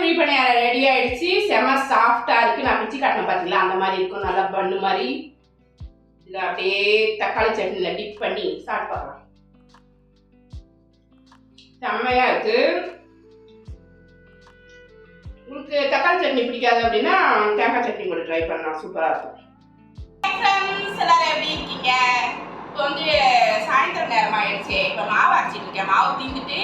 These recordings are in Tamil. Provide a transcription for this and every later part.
குழி பணியாரம் ரெடி ஆயிடுச்சு. செம சாஃப்டா இருக்கு. நான் பிச்சு காட்டின பார்த்தீங்களா அந்த மாதிரி இருக்கும். நல்லா பண்ணு மாதிரி. இதை அப்படியே தக்காளி சட்னியில் டிப் பண்ணி சாப்பிட்டு பார்க்கலாம். செம்மையா இருக்கு. உங்களுக்கு தக்காளி சட்னி பிடிக்காது அப்படின்னா தேங்காய் சட்னி கூட ட்ரை பண்ணலாம். சூப்பராக இருக்கும். எல்லாரும் எப்படி இருக்கீங்க? இப்போ வந்து சாயந்தரம் நேரம் ஆயிடுச்சு. இப்போ மாவு அரைச்சிட்டு இருக்கேன். மாவு தீந்துட்டு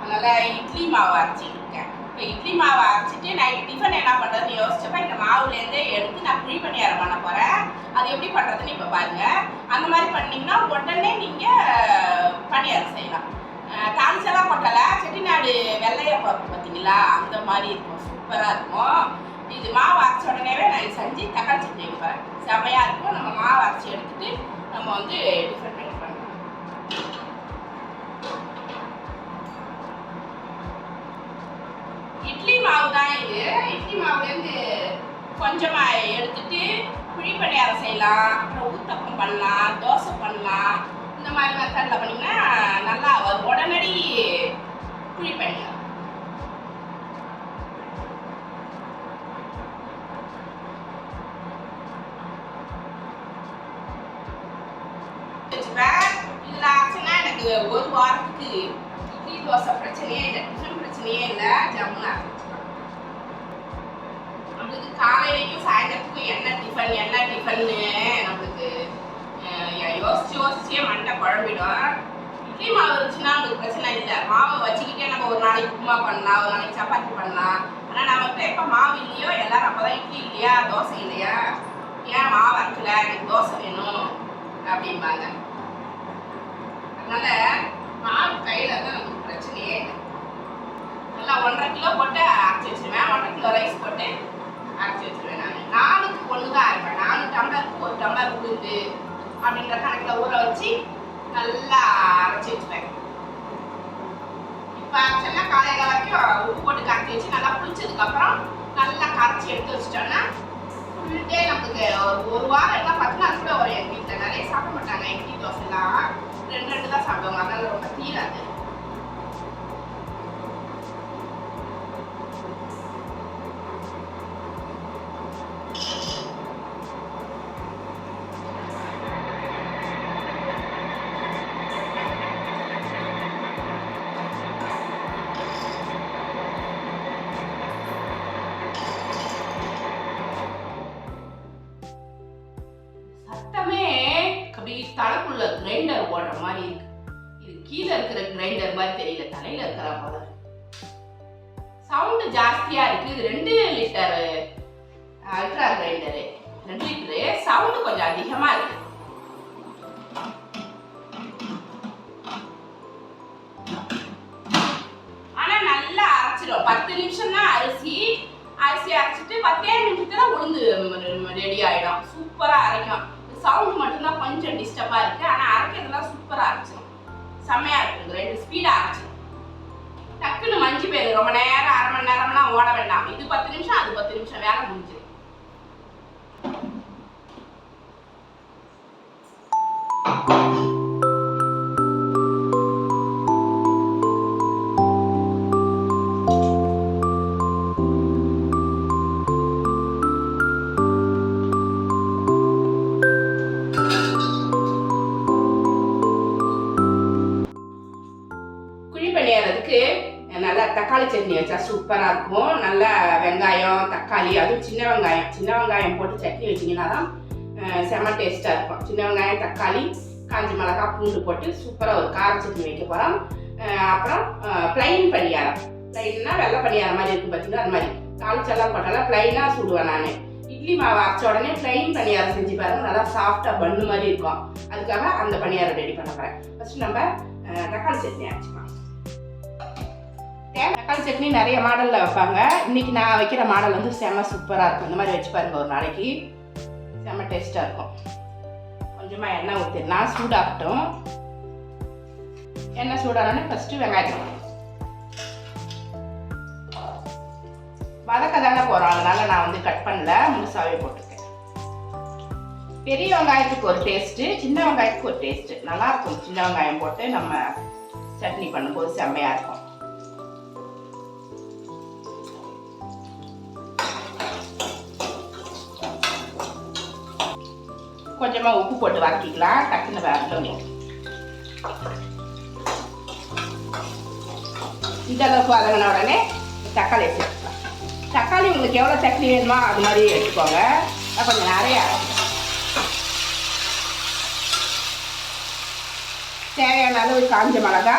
அதனால இட்லி மாவு அரைச்சிட்டு இருக்கேன். இப்போ இட்லி மாவை அரைச்சிட்டு நைட் டிஃபன் என்ன பண்ணுறதுன்னு யோசிச்சப்ப இந்த மாவுலேருந்தே எடுத்து நான் குழி பணியாரம் பண்ண போகிறேன் அது எப்படி பண்ணுறதுன்னு இப்போ பாருங்க. அந்த மாதிரி பண்ணிங்கன்னா உடனே நீங்கள் பணியாரம் செய்யலாம். அஹ் தாளிச்செல்லாம் கொட்டலை. செட்டிநாடு வெள்ளையை இருக்கு பார்த்தீங்களா? அந்த மாதிரி இருக்கும். சூப்பராக இருக்கும். இது மாவு அரைச்ச உடனேவே நான் இது செஞ்சு தக்காளி சட்னி வைப்பேன். செமையாக இருக்கும். நம்ம மாவு அரைச்சி எடுத்துட்டு நம்ம வந்து டிஃபன் பண்ணி பண்ணலாம் இட்லி மாவு தான் இது இட்லி மாவுலேருந்து கொஞ்சமாக எடுத்துட்டு குழி பணியாரம் செய்யலாம். அப்புறம் ஊத்தப்பம் பண்ணலாம் தோசை பண்ணலாம். இந்த மாதிரி மெத்தடில் பண்ணிங்கன்னா நல்லா வரும். உடனடி குழி பணியாரம் இதில் ஆச்சுன்னா எனக்கு ஒரு வாரத்துக்கு இட்லி தோசை பிரச்சனையே இல்லை டிஃபன் பிரச்சனையே இல்லை ஜம்முனா நம்மளுக்கு காலையிலையும் சாயந்தரத்துக்கும் என்ன டிஃபன் என்ன டிஃபன்னு நம்மளுக்கு யோசிச்சு யோசிச்சே மண்டை குழம்பிடும். இட்லி மாவு இருந்துச்சுன்னா நம்மளுக்கு பிரச்சனை இல்லை. மாவை வச்சுக்கிட்டே நம்ம ஒரு நாளைக்கு உப்புமா பண்ணலாம் ஒரு நாளைக்கு சப்பாத்தி பண்ணலாம். ஆனால் நமக்கு எப்போ மாவு இல்லையோ எல்லாரும் அப்போ தான் இட்லி இல்லையா தோசை இல்லையா? ஏன் மாவு அரைக்கல? எனக்கு தோசை வேணும் அப்படிம்பாங்க. அதனால மாவு கையில் தான் நமக்கு பிரச்சனையே இல்லை. நல்லா ஒன்றரை கிலோ போட்டு அரைச்சி வச்சிருவேன். ஒன்றரை கிலோ ரைஸ் போட்டு அரைச்சி வச்சிருவேன் நான் நாலுக்கு ஒன்று தான் அரைப்பேன் நாலு டம்ளருக்கு ஒரு டம்ளர் உளுந்து அப்படின்ற கணக்கில் ஊற வச்சு நல்லா அரைச்சி வச்சுப்பேன். இப்போ ஆக்சுவலாக காலையில் வரைக்கும் உப்பு போட்டு கரைச்சி வச்சு நல்லா புளிச்சதுக்கப்புறம் நல்லா கரைச்சி எடுத்து வச்சிட்டோம்னா ஃபுல் டே நமக்கு ஒரு ஒரு வாரம் எல்லாம் பத்து நாள் கூட வரும் எங்கள் வீட்டில் நிறைய சாப்பிட மாட்டாங்க. இட்லி தோசைலாம். ரெண்டு ரெண்டு தான் சாப்பிடுவாங்க. அதனால் ரொம்ப தீராது. கிரைண்டர் ஓடுற மாதிரி இருக்கு. இது கீழே இருக்கிற கிரைண்டர் மாதிரி தெரியல தலையில இருக்கிற போல சவுண்டு ஜாஸ்தியா இருக்கு. இது ரெண்டு லிட்டர் அல்ட்ரா கிரைண்டரு ரெண்டு லிட்டரு சவுண்டு கொஞ்சம் அதிகமா இருக்கு. ஆனா நல்லா அரைச்சிடும் பத்து நிமிஷம் தான் அரிசி அரிசி அரைச்சிட்டு பத்தே நிமிஷத்துல உளுந்து ரெடி ஆயிடும். சூப்பரா அரைக்கும். சவுண்ட் மட்டும்தான் கொஞ்சம் டிஸ்டர்பாக இருக்கு. ஆனால் அரைக்கிறதுலாம் சூப்பராக அரைச்சிடும் செம்மையா இருக்கும். ரெண்டு ஸ்பீடாக அரைச்சிடும் டக்குன்னு மஞ்சு போயிடும் ரொம்ப நேரம் அரை மணி நேரம்லாம் ஓட வேண்டாம். இது பத்து நிமிஷம் அது பத்து நிமிஷம். வேலை முடிஞ்சிடும் you சூப்பராக இருக்கும். நல்லா வெங்காயம் தக்காளி அதுவும் சின்ன வெங்காயம். சின்ன வெங்காயம் போட்டு சட்னி வச்சிங்கன்னா தான் செம டேஸ்ட்டாக இருக்கும். சின்ன வெங்காயம் தக்காளி காஞ்சி மிளகா பூண்டு போட்டு சூப்பராக ஒரு கார சட்னி வைக்க போகிறோம் அப்புறம் ப்ளைன் பணியாரம். ப்ளைன்னா வெள்ளை பணியாரம் மாதிரி இருக்கும் பார்த்தீங்கன்னா அது மாதிரி. தாளிச்செல்லாம் போட்டால ப்ளைனாக சுடுவேன் நான். இட்லி மாவு அரைச்ச உடனே ப்ளைன் பணியாரம் செஞ்சு பாருங்க. நல்லா சாஃப்டாக பண்ணு மாதிரி இருக்கும். அதுக்காக அந்த பணியாரம் ரெடி பண்ண போகிறேன் ஃபஸ்ட்டு நம்ம தக்காளி சட்னி அரைச்சிக்கலாம். தக்காளி சட்னி நிறைய மாடலில் வைப்பாங்க. இன்னைக்கு நான் வைக்கிற மாடல் வந்து செம சூப்பராக இருக்கும். இந்த மாதிரி வச்சு பாருங்க ஒரு நாளைக்கு செம டேஸ்ட்டாக இருக்கும். கொஞ்சமாக எண்ணெய் ஊற்றிடலாம் சூடாகட்டும். எண்ணெய் சூடானோடனே ஃபஸ்ட்டு வெங்காயம். வதக்க தானே போகிறோம் அதனால நான் வந்து கட் பண்ணல. முழுசாவே போட்டிருக்கேன். பெரிய வெங்காயத்துக்கு ஒரு டேஸ்ட்டு சின்ன வெங்காயத்துக்கு ஒரு டேஸ்ட்டு நல்லாயிருக்கும் சின்ன வெங்காயம் போட்டு நம்ம சட்னி பண்ணும்போது செம்மையாக இருக்கும். கொஞ்சமாக உப்பு போட்டு வதக்கிக்கலாம். டக்குன்னு வரணும் இந்த அளவுக்கு வதங்கின உடனே தக்காளி சேர்த்துக்கலாம். தக்காளி உங்களுக்கு எவ்வளோ சட்னி வேணுமோ அது மாதிரி எடுத்துக்கோங்க. கொஞ்சம் நிறையா தேவையான அளவு காஞ்ச மிளகா.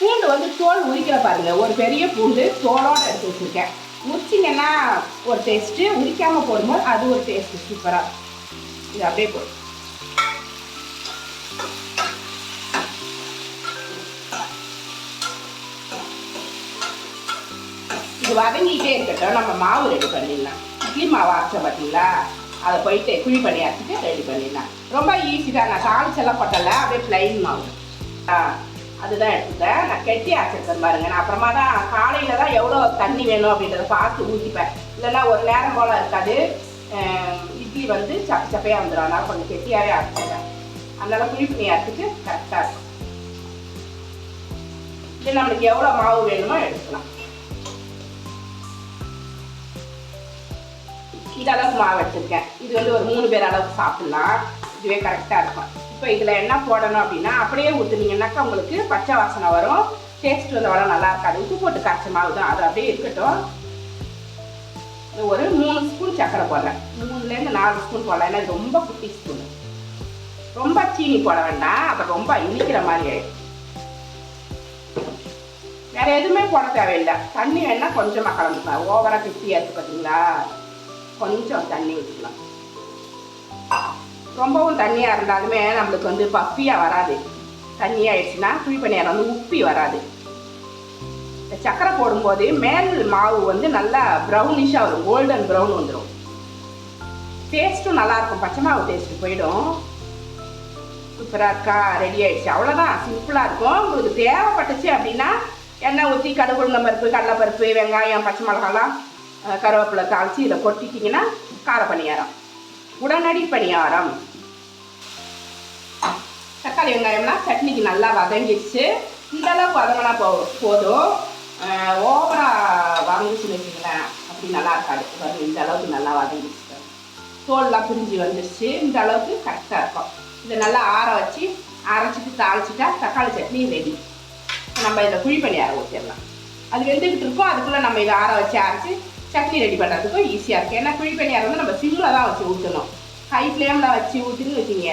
பூண்டு வந்து தோல் உரிக்கிற பாருங்கள் ஒரு பெரிய பூண்டு தோலோடு எடுத்து வச்சுருக்கேன். உரிச்சிங்கன்னா ஒரு டேஸ்ட்டு உரிக்காமல் போடும்போது அது ஒரு டேஸ்ட்டு சூப்பராக இது அப்படியே போடும் இது வதங்கிட்டே இருக்கட்டும். நம்ம மாவு ரெடி பண்ணிடலாம். இட்லி மாவு அரைச்ச பார்த்தீங்களா அதை போயிட்டு குழி பண்ணி ரெடி பண்ணிடலாம். ரொம்ப ஈஸி தான். நான் தாளிச்செல்லாம் கொட்டலை அப்படியே ப்ளைன் மாவு. ஆ அதுதான் எடுத்துட்டேன் நான் கெட்டி அரைச்சிருக்கேன் பாருங்க. நான் அப்புறமா தான் காலையில் தான் எவ்வளோ தண்ணி வேணும் அப்படின்றத பார்த்து ஊற்றிப்பேன் இல்லைன்னா ஒரு நேரம் போல் இருக்காது. இட்லி வந்து சப்ப சப்பையாக வந்துடும் அதனால் கொஞ்சம் கெட்டியாகவே அரைச்சிடுறேன் அதனால குழி பண்ணி அரைச்சிட்டு கரெக்டாக இருக்கும். இது நம்மளுக்கு எவ்வளோ மாவு வேணுமோ எடுக்கலாம் இந்த அளவுக்கு மாவு வச்சுருக்கேன் இது வந்து ஒரு மூணு பேர் அளவுக்கு சாப்பிட்லாம். இதுவே கரெக்டாக இருக்கும். இப்போ இதில் என்ன போடணும் அப்படின்னா அப்படியே ஊற்றுனீங்கன்னாக்கா உங்களுக்கு பச்சை வாசனை வரும். டேஸ்ட் வந்து அவ்வளோ நல்லா இருக்காது. உப்பு போட்டு காய்ச்ச மாவு தான். அது அப்படியே இருக்கட்டும். ஒரு மூணு ஸ்பூன் சக்கரை போடுறேன். மூணுலேருந்து நாலு ஸ்பூன் போடலாம். ஏன்னா ரொம்ப குட்டி ஸ்பூன். ரொம்ப சீனி போட வேண்டாம். அப்புறம் ரொம்ப இனிக்கிற மாதிரி ஆயிடும். வேற எதுவுமே போட தேவையில்லை. தண்ணி வேணா கொஞ்சமாக கலந்துக்கலாம். ஓவராக கெட்டியாக இருக்குது பார்த்தீங்களா கொஞ்சம் தண்ணி ஊற்றிக்கலாம் ரொம்பவும் தண்ணியாக இருந்தாலுமே நம்மளுக்கு வந்து பஃபியாக வராது. தண்ணியாகிடுச்சுன்னா ஆயிடுச்சுன்னா குழி வந்து உப்பி வராது. இந்த சக்கரை போடும்போது மேல் மாவு வந்து நல்லா ப்ரௌனிஷாக வரும். கோல்டன் ப்ரௌன் வந்துடும் டேஸ்ட்டும் நல்லாயிருக்கும் பச்சை மாவு டேஸ்ட் போயிடும். சூப்பராக இருக்கா? ரெடி ஆகிடுச்சு அவ்வளோதான் சிம்பிளாக இருக்கும். உங்களுக்கு தேவைப்பட்டுச்சு அப்படின்னா எண்ணெய் ஊற்றி கடுகு பருப்பு கடலைப்பருப்பு வெங்காயம் பச்சை மிளகாலாம் கருவேப்பிலை தாளித்து இதை கொட்டிட்டிங்கன்னா கார பணியாரம். உடனடி பணியாரம். தக்காளி வெங்காயம்லாம் சட்னிக்கு நல்லா வதங்கிடுச்சு. இந்தளவுக்கு வதங்கினா போ போதும். ஓவராக வதங்கிச்சுன்னு வச்சுக்கோங்களேன். அப்படி நல்லா இருக்காது. இந்த அளவுக்கு நல்லா வதங்கிடுச்சு தோல்லாம் பிரிஞ்சு வந்துடுச்சு இந்த அளவுக்கு கரெக்டாக இருக்கும். இதை நல்லா ஆற வச்சு அரைச்சிட்டு தாளிச்சிட்டா தக்காளி சட்னி ரெடி நம்ம இதில் குழி பண்ணி அரை ஊற்றிடலாம் அது வெந்துக்கிட்டு இருக்கோம். அதுக்குள்ளே நம்ம இதை ஆற வச்சு அரைச்சி சட்னி ரெடி பண்ணுறதுக்கும் ஈஸியாக இருக்குது ஏன்னா குழி வந்து நம்ம சிம்மில் தான் வச்சு ஊற்றணும் ஹை ஃப்ளேமில் வச்சு ஊற்றின்னு வச்சிங்க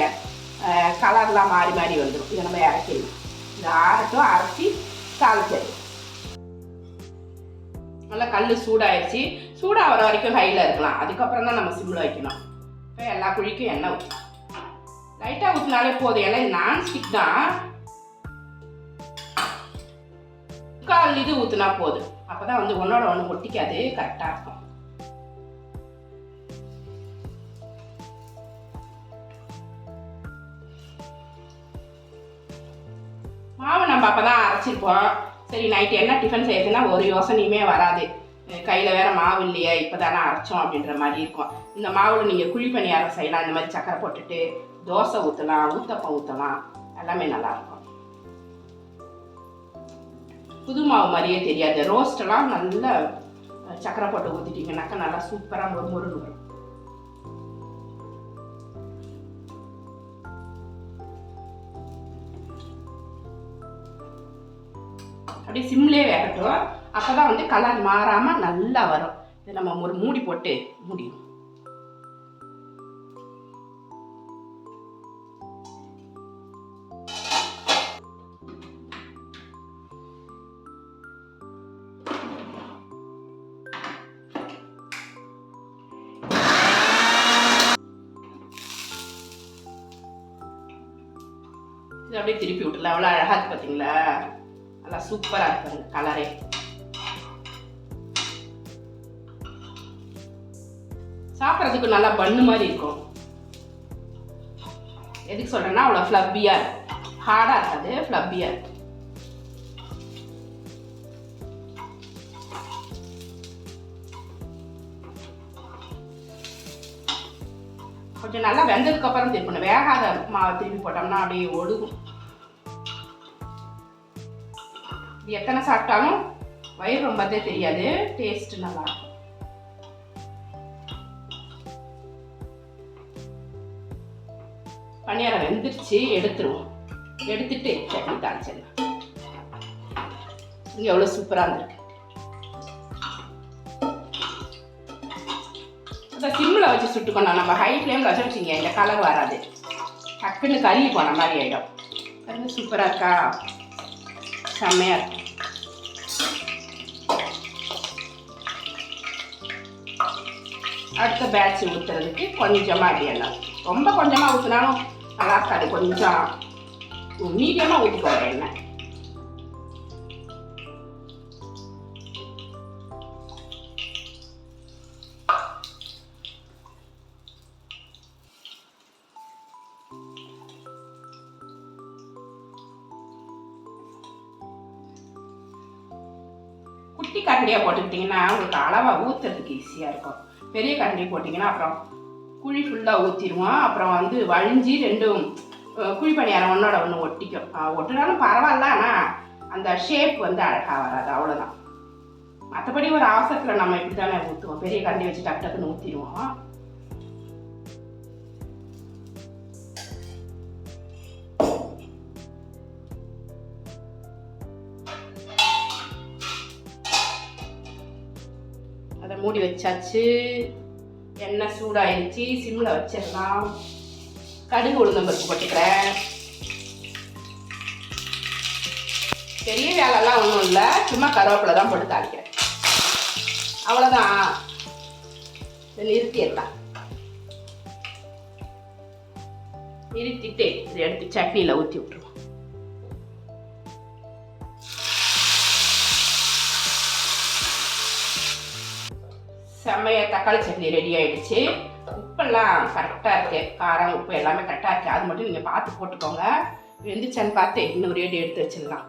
கலர்லாம் மாறி மாறி வந்துடும் இதை நம்ம இறக்கிடணும் இதை ஆறட்டும் அரைச்சி தாளிச்சது நல்லா கல் சூடாயிருச்சு. சூடாகிற வரைக்கும் ஹையில் இருக்கலாம். அதுக்கப்புறம் தான் நம்ம சிம்மில் வைக்கணும். இப்போ எல்லா குழிக்கும் எண்ணெய் ஊற்றலாம் லைட்டாக ஊற்றினாலே போதும். ஏன்னா இது நான்ஸ்டிக் தான். முக்கால் இது ஊற்றினா போதும். அப்போ தான் வந்து ஒன்றோட ஒன்று ஒட்டிக்காது கரெக்டாக இருக்கும். மாவு நம்ம அப்போ தான் அரைச்சிருப்போம். சரி நைட்டு என்ன டிஃபன் செய்யறதுன்னா ஒரு யோசனையுமே வராது. கையில் வேற மாவு இல்லையே இப்போ தானே அரைச்சோம் அப்படின்ற மாதிரி இருக்கும். இந்த மாவில் நீங்கள் குழி பணியாரம் செய்யலாம் இந்த மாதிரி சக்கரை போட்டுட்டு தோசை ஊற்றலாம் ஊத்தப்பம் ஊற்றலாம் எல்லாமே நல்லாயிருக்கும் புது மாவு மாதிரியே தெரியாது. ரோஸ்டெல்லாம் நல்லா சக்கரை போட்டு ஊற்றிட்டீங்கன்னாக்கா நல்லா சூப்பராக மொறு மொறுன்னு வரும். அப்படியே சிம்லேயே வேகட்டும் அப்போ தான் வந்து கலர் மாறாமல் நல்லா வரும். இதை நம்ம ஒரு மூடி போட்டு மூடிடும் அப்படியே அவ்வளோ அழகாக இருக்கு பார்த்தீங்களா நல்லா சூப்பராக இருக்கு கலரே சாப்பிட்றதுக்கு நல்லா பண்ணு மாதிரி இருக்கும். எதுக்கு சொல்கிறேன்னா அவ்வளோ ஃப்ளப்பியாக இருக்கும் ஹார்டாக இருக்காது ஃப்ளப்பியாக இருக்கும் கொஞ்சம் நல்லா வெந்ததுக்கு அப்புறம் திருப்பணும் வேகாத மாவை திருப்பி போட்டோம்னா அப்படியே ஒடுகும். இது எத்தனை சாப்பிட்டாலும் வயிறு ரொம்பதே தெரியாது. டேஸ்ட் நல்லா பணியாரம் வெந்துருச்சு எடுத்துருவோம். எடுத்துட்டு சட்னி தாளிச்சிடலாம். இங்கே எவ்வளோ சூப்பராக இருந்திருக்கு. அதை சிம்மில் வச்சு சுட்டுக்கணும் நம்ம ஹை ஃப்ளேமில் வச்சு வச்சுங்க இந்த கலர் வராது. டக்குன்னு கருகி போன மாதிரி ஆகிடும் அது சூப்பராக இருக்கா? செம்மையாக இருக்கும் அடுத்த பேட்ச் ஊற்றுறதுக்கு கொஞ்சமாக அப்படி எண்ணெய். ரொம்ப கொஞ்சமாக ஊற்றினாலும் நல்லா இருக்காது. கொஞ்சம் மீடியமாக ஊற்றிக்கோங்க எண்ணெய். குட்டி கரண்டியாக போட்டுக்கிட்டிங்கன்னா உங்களுக்கு அளவாக ஊற்றுறதுக்கு ஈஸியாக இருக்கும். பெரிய கரண்டி போட்டிங்கன்னா அப்புறம் குழி ஃபுல்லாக ஊற்றிடுவோம் அப்புறம் வந்து வழிஞ்சி ரெண்டும் குழி பணியாரம் ஒன்றோட ஒன்று ஒட்டிக்கும். ஒட்டினாலும் பரவாயில்ல ஆனால் அந்த ஷேப் வந்து அழகாக வராது. அவ்வளோதான் மற்றபடி ஒரு அவசரத்தில் நம்ம இப்படி தானே ஊற்றுவோம் பெரிய கரண்டி வச்சு டக்கு டக்குன்னு ஊற்றிடுவோம் மூடி வச்சாச்சு. எண்ணெய் சூடாயிடுச்சு சிம்மில் வச்சிடலாம். கடுகு உளுந்தம்பருப்பு போட்டுக்கிறேன். பெரிய வேலைலாம் ஒன்றும் இல்லை. சும்மா கருவேப்பிலை தான் போட்டு தாளிக்கிறேன். அவ்வளோதான் நிறுத்திடலாம். நிறுத்திட்டு இதை எடுத்து சட்னியில் ஊற்றி விட்டுருவோம். செம்மைய தக்காளி சட்னி ரெடி ஆயிடுச்சு உப்பெல்லாம் கரெக்டாக இருக்கு காரம் உப்பு எல்லாமே கரெக்டாக இருக்கு அது மட்டும் நீங்கள் பார்த்து போட்டுக்கோங்க வெந்துச்சான்னு பார்த்து இன்னும் ரெடி எடுத்து வச்சிடலாம்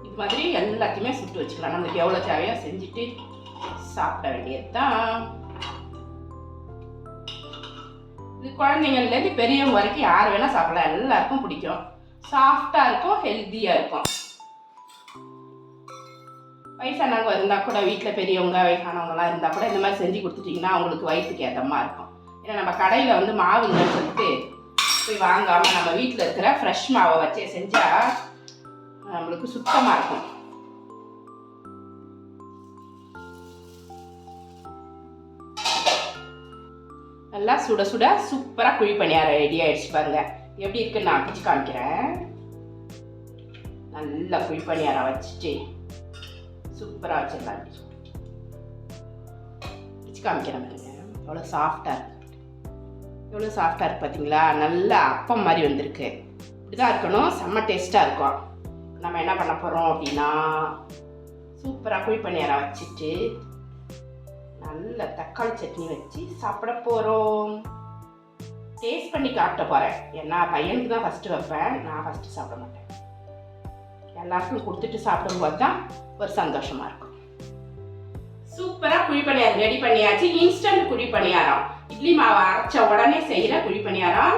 இது மாதிரி எல்லாத்தையுமே சுட்டு வச்சுக்கலாம் நம்மளுக்கு எவ்வளோ தேவையோ செஞ்சுட்டு சாப்பிட வேண்டியது தான் குழந்தைங்கள்லேருந்து பெரியவங்க வரைக்கும் யார் வேணால் சாப்பிடலாம். எல்லாருக்கும் பிடிக்கும். சாஃப்டாக இருக்கும் ஹெல்த்தியாக இருக்கும். வயசானவங்க இருந்தால் கூட வீட்டில் பெரியவங்க வயசானவங்கலாம் இருந்தால் கூட இந்த மாதிரி செஞ்சு கொடுத்துட்டிங்கன்னா அவங்களுக்கு வயிற்றுக்கு ஏத்தமா இருக்கும். ஏன்னா நம்ம கடையில் வந்து மாவு இல்லைன்னு சொல்லிட்டு போய் வாங்காமல் நம்ம வீட்டில் இருக்கிற ஃப்ரெஷ் மாவை வச்சே செஞ்சால் நம்மளுக்கு சுத்தமாக இருக்கும். நல்லா சுட சுட சூப்பராக குழி பணியாரம் ரெடி ஆயிடுச்சு பாருங்க. எப்படி இருக்குன்னு நான் பிடிச்சி காமிக்கிறேன். நல்லா குழி பணியாரம் வச்சுட்டு சூப்பராக வச்சிடலாம். பிடிச்சி காமிக்கிறேன் பாருங்க. எவ்வளோ சாஃப்டாக இருக்கு. எவ்வளோ சாஃப்டாக இருக்கு பார்த்தீங்களா நல்லா அப்பம் மாதிரி வந்திருக்கு. இப்படி தான் இருக்கணும். செம்ம டேஸ்ட்டாக இருக்கும். நம்ம என்ன பண்ண போகிறோம் அப்படின்னா சூப்பராக குழி பணியாரம் வச்சுட்டு நல்ல தக்காளி சட்னி வச்சு சாப்பிட போகிறோம் டேஸ்ட் பண்ணி காட்ட போகிறேன் ஏன்னா பையனுக்கு தான் ஃபஸ்ட்டு வைப்பேன். நான் ஃபஸ்ட்டு சாப்பிட மாட்டேன். எல்லாருக்கும் கொடுத்துட்டு சாப்பிடும்போது தான் ஒரு சந்தோஷமாக இருக்கும். சூப்பராக குழி பணியாரம் ரெடி பண்ணியாச்சு. இன்ஸ்டன்ட் குழி பணியாரம். இட்லி மாவை அரைச்ச உடனே செய்கிற குழி பணியாரம்.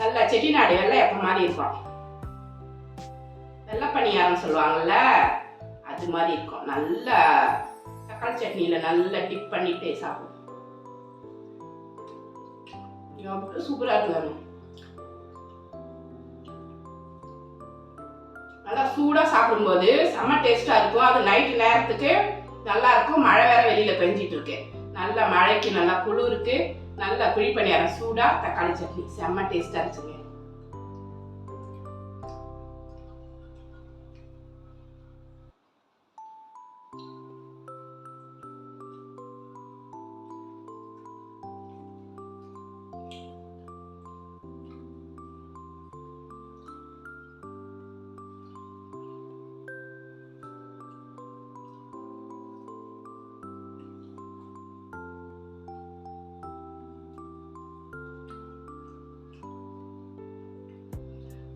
நல்ல செட்டிநாடு வெள்ளை எப்போ மாதிரி இருக்கும்? வெள்ளை பணியாரம் சொல்லுவாங்கல்ல அது மாதிரி இருக்கும். நல்லா தக்காளி சட்னியில் நல்லா டிப் பண்ணிட்டே சாப்பிடும் எவ்வளோ சூப்பராக இருக்கு நல்லா சூடாக சாப்பிடும்போது செம்ம டேஸ்ட்டாக இருக்கும். அது நைட்டு நேரத்துக்கு நல்லா இருக்கும். மழை வேற வெளியில் பெஞ்சிட்டு இருக்கு. நல்ல மழைக்கு நல்லா குளிருக்கு. நல்லா குழி பணியாரம் சூடாக தக்காளி சட்னி. செம்ம டேஸ்ட்டாக இருந்துச்சுங்க.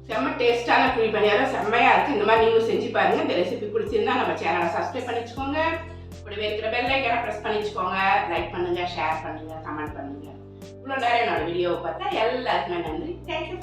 செம்ம டேஸ்டான குழி பணியாரம் செம்மையாக இருக்குது இந்த மாதிரி நீங்களும் செஞ்சு பாருங்க. இந்த ரெசிபி பிடிச்சிருந்தா நம்ம சேனலை சப்ஸ்கிரைப் பண்ணிச்சுக்கோங்க. கூடவே இருக்கிற பெல் ஐக்கனை ப்ரெஸ் பண்ணிச்சுக்கோங்க. லைக் பண்ணுங்க ஷேர் பண்ணுங்க கமெண்ட் பண்ணுங்க. இவ்வளோ நேரம் என்னோடய வீடியோவை பார்த்தா எல்லாருக்குமே நன்றி. தேங்க்யூ